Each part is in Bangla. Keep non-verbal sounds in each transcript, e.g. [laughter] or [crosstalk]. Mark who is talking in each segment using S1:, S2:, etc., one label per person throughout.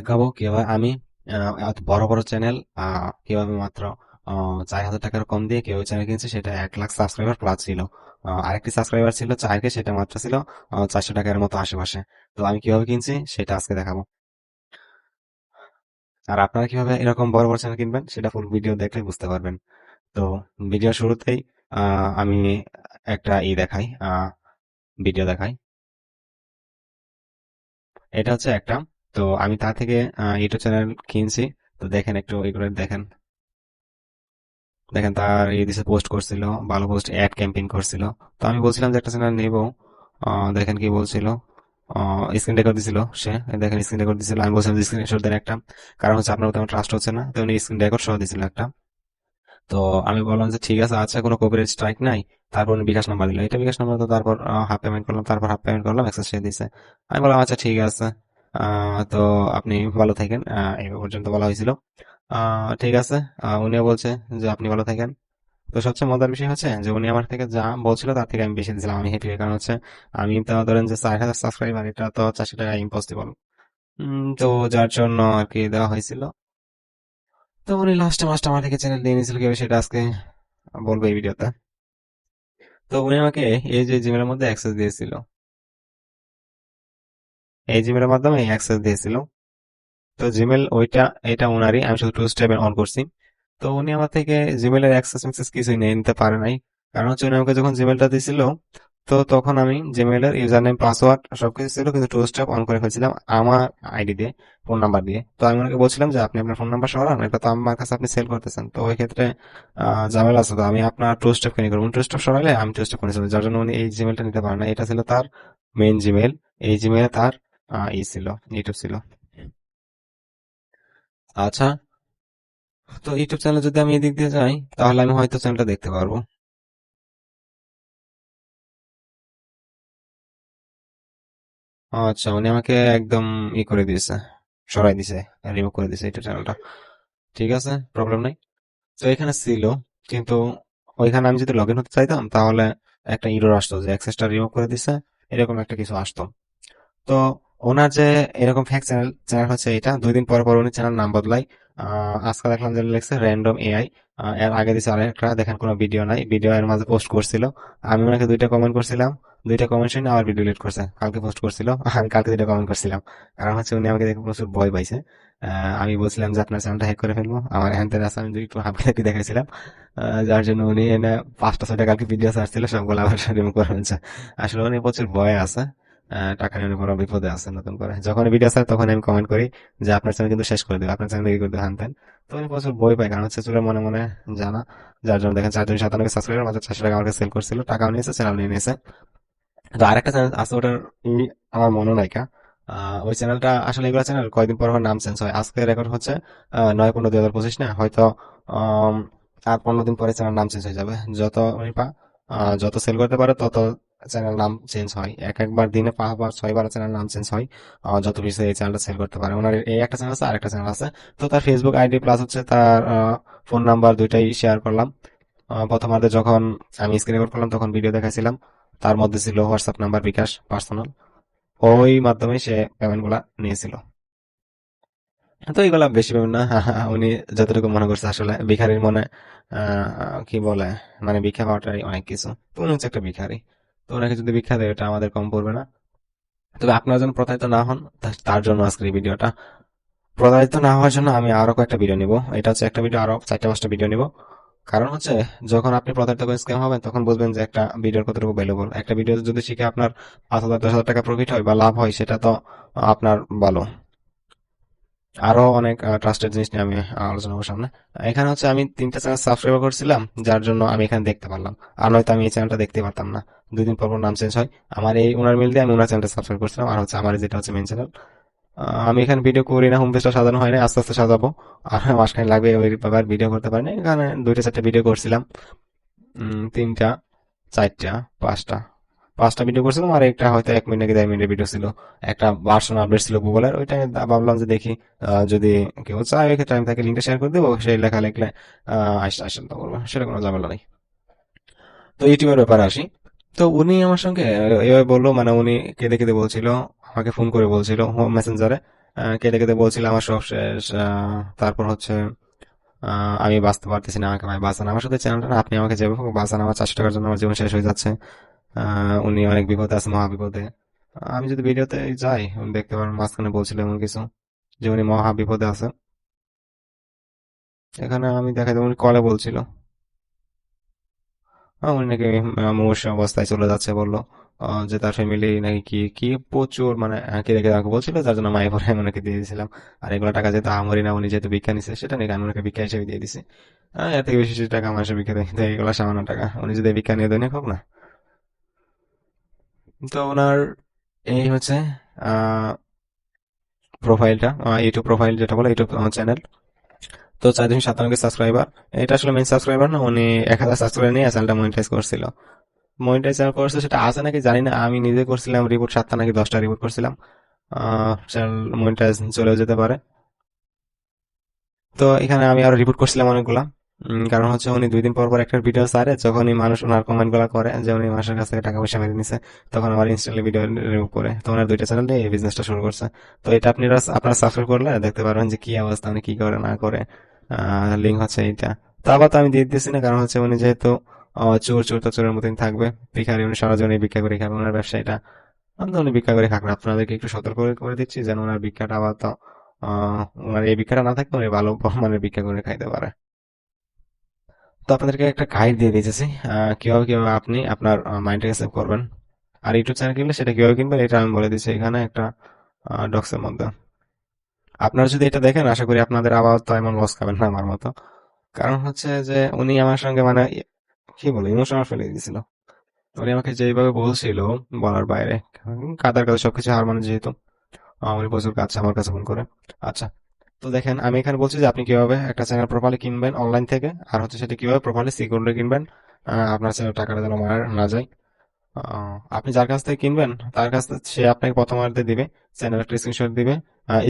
S1: দেখাবো কীভাবে আমি বড় বড় চ্যানেল কীভাবে মাত্র চার হাজার টাকার কম দিয়ে কেউ চ্যানেল কিনছে, সেটা এক লাখ সাবস্ক্রাইবার প্লাস ছিল। আরেকটি সাবস্ক্রাইবার ছিল চারকে, সেটা মাত্র ছিল চারশো টাকার মতো আশেপাশে। তো আমি কীভাবে কিনছি, সেটা আজকে দেখাবো। আর আপনারা কীভাবে এরকম বড় বড় চ্যানেল কিনবেন, সেটা ফুল ভিডিও দেখলে বুঝতে পারবেন। তো ভিডিও শুরুতেই আমি একটা ই দেখাই ভিডিও দেখাই। এটা হচ্ছে একটা তো আমি তা থেকে ইউটিউব চ্যানেল কিনছি। তো দেখেন একটু এগুলো দেখেন। দেখেন তার এই দিছে পোস্ট করছিল, ভালো পোস্ট অ্যাড ক্যাম্পেইন করছিল। তো আমি বলছিলাম যে একটা চ্যানেল নেব। দেখেন কি বলছিল। স্ক্রিন রেকর্ড দিছিল সে। দেখেন স্ক্রিন রেকর্ড দিছিল। আমি বলছিলাম স্ক্রিন রেকর্ড দেন একটা। কারণ হচ্ছে আপনার তেমন ট্রাস্ট হচ্ছে না। তো উনি স্ক্রিন রেকর্ড সহ দিছিল একটা। তো আমি বললাম যে ঠিক আছে আচ্ছা কোনো কপিরাইট স্ট্রাইক নাই। তারপর উনি বিকাশ নাম্বার দিল। এটা বিকাশ নাম্বার তো তারপর হাফ পেমেন্ট করলাম। তারপর হাফ পেমেন্ট করলাম সে দিছে। আমি বললাম আচ্ছা ঠিক আছে। তো আপনি ভালো থাকেন। এই পর্যন্ত বলা হয়েছিল। ঠিক আছে। উনিও বলছে যে আপনি ভালো থাকেন। তো সবচেয়ে মজার বিষয় হচ্ছে যে উনি আমার থেকে যা বলছিল তার থেকে আমি বেশি দিয়েছিলাম। আমি হ্যাপি কারণ হচ্ছে আমি তো ধরেন যে চার হাজার সাবস্ক্রাইবার এটা তো চারশো টাকা ইম্পসিবল তো যার জন্য আর কি দেওয়া হয়েছিল। তো উনি লাস্টে মাসটা আমার থেকে চ্যানেল দিয়ে নিয়েছিল কেউ সেটা আজকে বলব এই ভিডিওতে। তো উনি আমাকে এই যে জিমেলের মধ্যে অ্যাক্সেস দিয়েছিল। এই জিমেলের মাধ্যমে এই অ্যাক্সেস দিয়েছিল তো জিমেল ওইটা, এটা ওনারই আমি শুধু টু স্টেপ অন করছি। তো উনি আমার থেকে জিমেলের অ্যাক্সেস ম্যাক্সেস কিছুই নিয়ে নিতে পারে নাই। কারণ হচ্ছে উনি আমাকে যখন জিমেলটা দিয়েছিল তো তখন আমি জিমেলের ইউজার নেম পাসওয়ার্ড সবকিছু ছিল, কিন্তু টু স্টেপ অন করে ফেলছিলাম আমার আইডি দিয়ে ফোন নাম্বার দিয়ে। তো আমি ওনাকে বলছিলাম যে, আপনি আপনার ফোন নাম্বার সরান এটা তো আমার কাছে আপনি সেল করতেছেন। তো ওই ক্ষেত্রে ঝামেলা আছে তো, আমি আপনার টু স্টেপ কিনে করব। টু স্টেপ সরালে আমি টু স্টেপ করেছিলাম যার জন্য উনি এই জিমেলটা নিতে পারেন না এটা ছিল তার মেইন জিমেল। এই জিমেলে তার ছিল, ইউটিউব ছিল। আচ্ছা তো ইউটিউব চ্যানেল যদি আমি এদিক দিয়ে যাই, তাহলে আমি হয়তো চ্যানেলটা দেখতে পারব। আচ্ছা উনি আমাকে একদম ই করে দিয়েছে, সরাই দিয়েছে রিমুভ করে দিয়েছে ইউটিউব চ্যানেলটা। ঠিক আছে প্রবলেম নাই। তো এখানে ছিল, কিন্তু ওইখানে আমি যদি লগ ইন হতে চাইতাম, তাহলে একটা ইরোর আসতো যে অ্যাক্সেসটা রিমুভ করে দিছে এরকম একটা কিছু আসতো। তো ওনার যে এরকম ফেক চ্যানেল চ্যানেল হচ্ছে এটা। দুই দিন পর পর উনি চ্যানেল নাম বদলাই আজকে দেখলাম যে লিখছে র্যান্ডম এআই এর আগে দিছে আরেকটা দেখেন কোনো ভিডিও নাই। ভিডিও এর মাঝে পোস্ট করছিল। আমি ওনাকে দুইটা কমেন্ট করছিলাম। দুইটা কমেন্ট শুনে আবার ভিডিও ডিলিট করছে। কালকে পোস্ট করছিল। [laughs] আমি কালকে দুইটা কমেন্ট করছিলাম। কারণ হচ্ছে উনি আমাকে দেখে প্রচুর ভয় পাইছে। আমি বলছিলাম যে আপনার চ্যানেলটা হ্যাক করে ফেলব। আমার হ্যান্ড আছে আমি একটু হালকা দেখাইছিলাম। আহ, যার জন্য উনি এনে পাঁচটা ছয়টা কালকে ভিডিও ছাড়ছিল সবগুলো আবার [laughs] রিমুভ করে ফেলছে। আসলে উনি প্রচুর ভয় আছে। টাকা নিয়ে বড় বিপদে আছে নতুন করে। যখন ভিডিও ছাড়ে তখন আমি কমেন্ট করি যে, আপনার চ্যানেল কিন্তু শেষ করে দেবে আপনার চ্যানেল করে দেবে হানতেন তো আমি প্রচুর বই পাই, কারণ হচ্ছে চুলের মনে মনে জানা, যার জন্য দেখেন চারজন সাতানব্বই সাবস্ক্রাইবার মাত্র চারশো টাকা আমাকে সেল করছিল, টাকাও নিয়েছে চ্যানেল নিয়ে নিয়েছে। তো আরেকটা চ্যানেল আছে, ওটার আমার মনে নাইকা ওই চ্যানেলটা আসলে এগুলো চ্যানেল কয়েকদিন পর নাম চেঞ্জ হয়। আজকে রেকর্ড হচ্ছে নয় পনেরো দুই হাজার পঁচিশ না, হয়তো আর পনেরো দিন পরে চ্যানেল নাম চেঞ্জ হয়ে যাবে। যত পা যত সেল করতে পারে তত চ্যানেল নাম চেঞ্জ হয়। এক একবার দিনে পাঁচবার ছয়বার চ্যানেল নাম চেঞ্জ হয়। যত বেশি এই চ্যানেলটা সেল করতে পারে। ওনার এই একটা চ্যানেল আছে, আরেকটা চ্যানেল আছে। তো তার ফেসবুক আইডি প্লাস হচ্ছে তার ফোন নাম্বার দুইটাই শেয়ার করলাম। প্রথমার্ধে যখন আমি স্ক্রিন রেকর্ড করলাম, তখন ভিডিও দেখাইছিলাম। তার মধ্যে ছিল হোয়াটসঅ্যাপ নাম্বার বিকাশ পার্সোনাল ওই মাধ্যমে সে পেমেন্টগুলা নিয়েছিল। তো এইগুলা বেশি পেমেন্ট না। [laughs] উনি যতটুকু মনে করছে আসলে ভিখারির মনে কি বলে মানে ভিক্ষা পাওয়াটাই অনেক কিছু। তো উনি হচ্ছে একটা ভিখারি। ওনাকে যদি ভিক্ষা দেয়, এটা আমাদের কম পড়বে না। তবে আপনারা যেন প্রতারিত না হন তার জন্য আজকের এই ভিডিওটা। প্রতারিত না হওয়ার জন্য আমি আরও কয়েকটা ভিডিও নিব। এটা হচ্ছে একটা ভিডিও, আরও চারটা পাঁচটা ভিডিও নিব। কারণ হচ্ছে, যখন আপনি প্রতারিত করে স্ক্যাম হবেন, তখন বুঝবেন যে একটা ভিডিওর কতটুকু ভ্যালুবল একটা ভিডিও যদি শিখে আপনার পাঁচ হাজার, দশ হাজার টাকা প্রফিট হয় বা লাভ হয়, সেটা তো আপনার ভালো। আরও অনেক ট্রাস্টেড জিনিস নিয়ে আমি আলোচনা করব সামনে। এখানে হচ্ছে আমি তিনটা চ্যানেল সাবস্ক্রাইব করছিলাম, যার জন্য আমি এখানে দেখতে পারলাম। আর নয়তো আমি এই চ্যানেলটা দেখতে পারতাম না। দুই দিন পর নাম চেঞ্জ হয়। আমার এই ওনার মিল দিয়ে আমি ওনার চ্যানেলটা সাবস্ক্রাইব করছিলাম। আর হচ্ছে আমার যেটা হচ্ছে মেন চ্যানেল আমি এখানে ভিডিও করি না হোম পেজটা সাজানো হয় না আস্তে আস্তে সাজাবো। আর [laughs] মাসখানে লাগবে ব্যাপার ভিডিও করতে পারি না এখানে দুইটা চারটা ভিডিও করছিলাম। তিনটা, চারটা, পাঁচটা। পাঁচটা ভিডিও করছিলাম আর একটা হয়তো এক মিনিট কি দেড় মিনিটের ভিডিও ছিল। একটা ভার্সন আপডেট ছিল গুগলের ওইটা ভাবলাম যে দেখি যদি কেউ চায়, ওই ক্ষেত্রে আমি তাকে লিঙ্কটা শেয়ার করে দেবো, সেই লেখা লিখলে আসতে আসতে তো করব সেটা কোনো ঝামেলা নেই। তো ইউটিউবের ব্যাপারে আসি। তো উনি আমার সঙ্গে এভাবে বলল মানে উনি কেঁদে কেঁদে বলছিল, আমাকে ফোন করে বলছিল মেসেঞ্জারে কেঁদে কেঁদে বলছিল আমার সব শেষ তারপর হচ্ছে আমি বাঁচতে পারতেছি না, আমাকে ভাই বাঁচান। আমার সাথে চ্যানেলটা আপনি আমাকে যেভাবে বাঁচান, আমার চারশো টাকার জন্য আমার জীবন শেষ হয়ে যাচ্ছে। উনি অনেক বিপদে আছে মহা বিপদে আমি যদি ভিডিওতে যাই দেখতে পারেন, মাঝখানে বলছিল এমন কিছু, যে উনি মহা বিপদে আছে। এখানে আমি দেখা উনি কলে বলছিল। উনি নাকি মুমূর্ষু অবস্থায় চলে যাচ্ছে বলল। যে তার ফ্যামিলি নাকি কি কি প্রচুর মানে কেঁদে কেঁদে আমাকে বলছিল, যার জন্য মায়ে পরে আমি ওনাকে দিয়ে দিয়েছিলাম। আর এগুলো টাকা যেহেতু আমারই না, উনি যেহেতু ভিক্ষা নিছে, সেটা নাকি আমি ওনাকে ভিক্ষা হিসেবে দিয়ে দিছি। এর থেকে বেশি টাকা মানুষের ভিক্ষা দেয় এগুলো সামান্য টাকা। উনি যদি ভিক্ষা নিয়ে দেন হোক না। তো ওনার এই হচ্ছে প্রোফাইলটা ইউটিউব প্রোফাইল যেটা বলে ইউটিউব চ্যানেল তো চার দশমিক সাতানব্বই সাবস্ক্রাইবার এটা আসলে মেইন সাবস্ক্রাইবার না, উনি এক হাজার সাবস্ক্রাইবার নিয়ে চ্যানেলটা মনিটাইজ করছিল। মনিটাইজ করছে সেটা আছে নাকি জানি না, আমি নিজে করছিলাম রিপোর্ট সাতটা নাকি দশটা রিপোর্ট করছিলাম। চ্যানেল মনিটাইজ চলেও যেতে পারে। তো এখানে আমি আরও রিপোর্ট করছিলাম অনেকগুলা। কারণ হচ্ছে উনি দুই দিন পর পর একটা ভিডিও ছাড়ে যখনই মানুষ ওনার কমেন্টগুলা করে যে উনি মানুষের কাছ থেকে টাকা পয়সা মেরে নিছে, তখন আমার ইনস্ট্যান্টলি ভিডিও রিমুভ করে। তো ওনার দুইটা চ্যানেল এই বিজনেসটা শুরু করছে। তো এটা আপনি আপনারা সাবস্ক্রাইব করলে দেখতে পারবেন যে কি অবস্থা, উনি কি করে, না করে লিঙ্ক হচ্ছে এইটা। তো আবার তো আমি দিয়ে দিতেছি না, কারণ হচ্ছে উনি যেহেতু চোর চোর তো চোরের মতন থাকবে। ভিখারি উনি সারা জীবন এই ভিক্ষা করে খাবে, ওনার ব্যবসা এটা। আমি তো উনি ভিক্ষা করে খাবেন আপনাদেরকে একটু সতর্ক করে দিচ্ছি যেন ওনার ভিক্ষাটা আবার তো আহ ওনার এই ভিক্ষাটা না থাকলে ভালো মানের ভিক্ষা করে খাইতে পারে। তো আপনাদেরকে একটা গাইড দিয়ে আহ, কীভাবে কীভাবে আপনি আপনার মাইন্ডটাকে সেভ করবেন। আর ইউটিউব চ্যানেল কিনলে সেটা কীভাবে কিনবেন এটা আমি বলে দিচ্ছি এখানে একটা ডক্সের মধ্যে। আপনারা যদি এটা দেখেন আশা করি আপনাদের আবার তো এমন লস খাবেন না আমার মতো। কারণ হচ্ছে যে উনি আমার সঙ্গে মানে কি বলে ইমোশনাল ফেলে দিয়েছিল। উনি আমাকে যেভাবে বলছিল বলার বাইরে কাদার কাছে সবকিছু হার মানে যেহেতু উনি প্রচুর কাছে আমার কাছে ফোন করে। আচ্ছা তো দেখেন, আমি এখানে বলছি যে আপনি কীভাবে একটা চ্যানেল প্রোফাইলে কিনবেন অনলাইন থেকে, আর হচ্ছে সেটা কীভাবে প্রোফাইলে সিকিউরিটি কিনবেন আপনার চ্যানেল টাকাটা যেন মারা না যায়। আপনি যার কাছ থেকে কিনবেন, তার কাছ থেকে সে আপনাকে প্রথম আর্ধে দিবে চ্যানেল একটা স্ক্রিনশট দিবে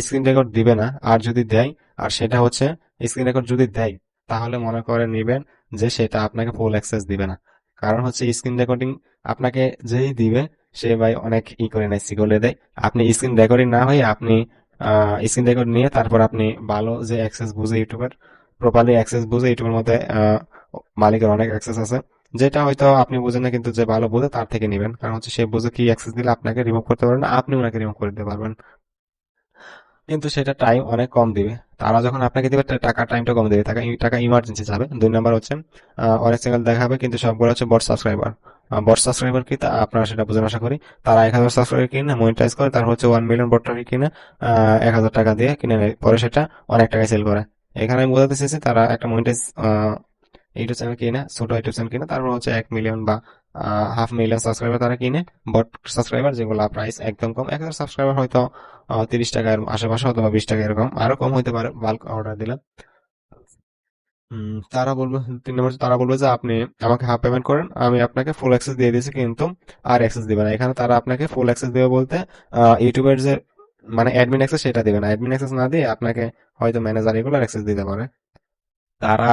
S1: স্ক্রিন রেকর্ড দিবে না, আর যদি দেয়, আর সেটা হচ্ছে স্ক্রিন রেকর্ড যদি দেয়, তাহলে মনে করে নিবেন যে সেটা আপনাকে ফুল অ্যাক্সেস দিবে না। কারণ হচ্ছে স্ক্রিন রেকর্ডিং আপনাকে যেই দিবে, সে ভাই অনেক ই করে নেয় সিকিউরিটি দেয় আপনি স্ক্রিন রেকর্ডিং না হয়ে আপনি স্ক্রিন রেকর্ড নিয়ে তারপর আপনি ভালো যে অ্যাক্সেস বুঝে ইউটিউবের প্রপারলি অ্যাক্সেস বুঝে ইউটিউবের মধ্যে মালিকের অনেক অ্যাক্সেস আছে। যেটা হয়তো আপনি বুঝেন না, কিন্তু যে ভালো বুঝে তার থেকে নেবেন। কারণ হচ্ছে সে বুঝে কি অ্যাক্সেস দিলে আপনাকে রিমুভ করতে পারবেন আপনি ওনাকে রিমুভ করে দিতে পারবেন। কিন্তু সেটা টাইম অনেক কম দিবে। তারা যখন আপনাকে দিবে টাকা টাইমটা কম দেবে। টাকা টাকা ইমার্জেন্সি যাবে। দুই নাম্বার হচ্ছে অনেক চ্যানেল দেখাবে, কিন্তু সবগুলো হচ্ছে বট সাবস্ক্রাইবার বট সাবস্ক্রাইবার কি তা আপনারা সেটা বুঝেন আশা করি। তারা এক হাজার সাবস্ক্রাইবার কিনে মনিটাইজ করে তার হচ্ছে ওয়ান মিলিয়ন বট টাকা কিনে এক হাজার টাকা দিয়ে কিনে নেয়। পরে সেটা অনেক টাকায় সেল করে। এখানে আমি বোঝাতে চেয়েছি তারা একটা মনিটাইজ ইউটিউব চ্যানেল কিনে ছোট ইউটিউব চ্যানেল কিনে তারপর হচ্ছে এক মিলিয়ন বা হাফ মিলিয়ন সাবস্ক্রাইবার তারা কিনে। বট সাবস্ক্রাইবার যেগুলো প্রাইস একদম কম এক হাজার সাবস্ক্রাইবার হয়তো তিরিশ টাকার আশেপাশে অথবা বিশ টাকা এরকম আরও কম হইতে পারে বাল্ক অর্ডার দিলে উম, তারা বলবে, তিন নম্বর তারা বলবে যে আপনি আমাকে হাফ পেমেন্ট করেন, আমি আপনাকে ফুল অ্যাক্সেস দিয়ে দিয়েছি কিন্তু আর অ্যাক্সেস দিবে না। এখানে তারা আপনাকে ফুল অ্যাক্সেস দেবে বলতে ইউটিউবের যে মানে অ্যাডমিন অ্যাক্সেস সেটা দিবে না। অ্যাডমিন অ্যাক্সেস না দিয়ে আপনাকে হয়তো ম্যানেজার এগুলো অ্যাক্সেস দিতে পারে। তারা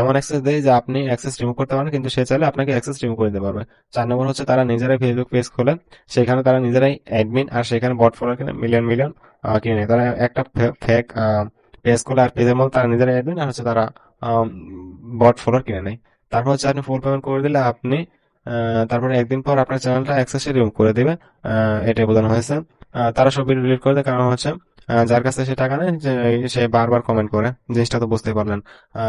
S1: এমন অ্যাক্সেস দেয় যে আপনি অ্যাক্সেস রিমুভ করতে পারেন, কিন্তু সে চাইলে আপনাকে অ্যাক্সেস রিমুভ করে দিতে পারবে। চার নম্বর হচ্ছে তারা নিজেরাই ফেসবুক পেজ খোলে, সেখানে তারা নিজেরাই অ্যাডমিন আর সেখানে বট ফলোয়ার কিনে মিলিয়ন মিলিয়ন কিনে। তারা একটা ফেক পেজ খোলে আর পেজের মধ্যে তারা নিজেরাই অ্যাডমিন আর হচ্ছে তারা বট ফলোয়ার কিনে নেয় তারপর হচ্ছে আপনি ফুল পেমেন্ট করে দিলে আপনি তারপরে একদিন পর আপনার চ্যানেলটা অ্যাক্সেস রিমুভ করে দেবে। এটাই বোঝানো হয়েছে। তারা সব ডিলিট করে দেয়। কারণ হচ্ছে যার কাছে সে টাকা নেয় সে বারবার কমেন্ট করে। জিনিসটা তো বুঝতে পারলেন।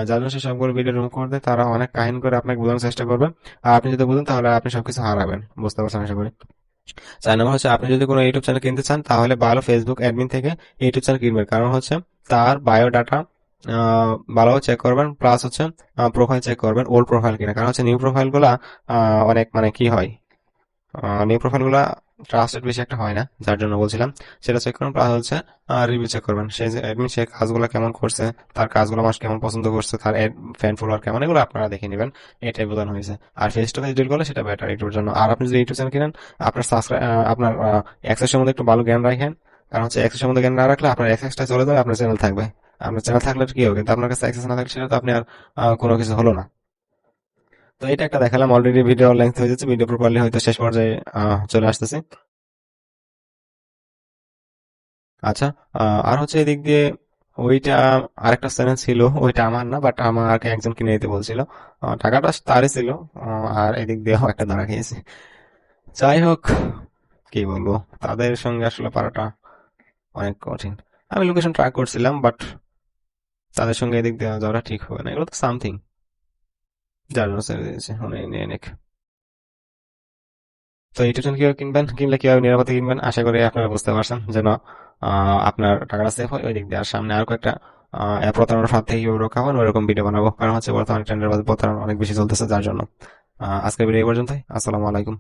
S1: যার জন্য সে সবগুলো ভিডিও রিমুভ করে দেয়, তারা অনেক কাহিনী করে আপনাকে বোঝানোর চেষ্টা করবে। আর আপনি যদি বুঝেন, তাহলে আপনি সবকিছু হারাবেন। বুঝতে পারছেন আশা করি? চার নম্বর হচ্ছে, আপনি যদি কোনো ইউটিউব চ্যানেল কিনতে চান, তাহলে ভালো ফেসবুক অ্যাডমিন থেকে ইউটিউব চ্যানেল কিনবেন। কারণ হচ্ছে, তার বায়োডাটা ভালো চেক করবেন প্লাস হচ্ছে প্রোফাইল চেক করবেন ওল্ড প্রোফাইল কিনা। কারণ হচ্ছে নিউ অনেক মানে কি হয়? নিউ ট্রাস্টেড বেশি একটা হয় না, যার জন্য বলছিলাম। সেটা চেক করুন প্লাস হচ্ছে রিভিউ চেক করবেন। সে সে কাজগুলো কেমন করছে, তার কাজগুলো মানুষ কেমন পছন্দ করছে, তার ফ্যান ফলোয়ার কেমন, এগুলো আপনারা দেখে নেবেন। এটাই বোঝানো হয়েছে। আর ফেস টু ফেস ডিল করলে সেটা বেটার ইউটিউবের জন্য। আর আপনি যদি ইউটিউব চ্যানেল কিনেন, আপনার সাবস্ক্রাইব আপনার অ্যাক্সেস সম্বন্ধে একটু ভালো জ্ঞান রাখেন। কারণ হচ্ছে অ্যাক্সেস সম্বন্ধে জ্ঞান না রাখলে আপনার অ্যাক্সেসটা চলে যাবে, আপনার চ্যানেল থাকবে। আপনার চ্যানেল থাকলে কি হবে কিন্তু আপনার কাছে অ্যাক্সেস না থাকলে তো আপনি আর কোনো কিছু হলো না। তো এটা একটা দেখালাম অলরেডি ভিডিও লেন্থ হয়ে যাচ্ছে ভিডিও প্রপারলি হয়তো শেষ পর্যায়ে চলে আসতেছে। আচ্ছা আর হচ্ছে এদিক দিয়ে ওইটা আরেকটা চ্যানেল ছিল, ওইটা আমার না বাট আমাকে একজন কিনে দিতে বলছিল। টাকাটা তারই ছিল আর এদিক দিয়েও একটা দাঁড়া খেয়েছি। যাই হোক, কি বলব, তাদের সঙ্গে আসলে পারাটা অনেক কঠিন। আমি লোকেশন ট্রাই করছিলাম বাট তাদের সঙ্গে এদিক দিয়ে যাওয়াটা ঠিক হবে না। এগুলো তো সামথিং যার জন্য ছেড়ে দিয়েছে অনেক তো টিউশন কীভাবে কিনবেন? কিনলে কীভাবে নিরাপদে কিনবেন? আশা করি আপনারা বুঝতে পারছেন যেন আপনার টাকাটা সেফ হয় ওই দিক দিয়ে। আর সামনে আর কয়েকটা প্রতারণার ফাঁদ থেকে কীভাবে রক্ষা হবেন ওইরকম ভিডিও বানাবো। কারণ হচ্ছে বর্তমানে ট্রেন্ডের প্রতারণা অনেক বেশি চলতেছে যার জন্য। আজকের ভিডিও এই পর্যন্তই। আসসালামু আলাইকুম।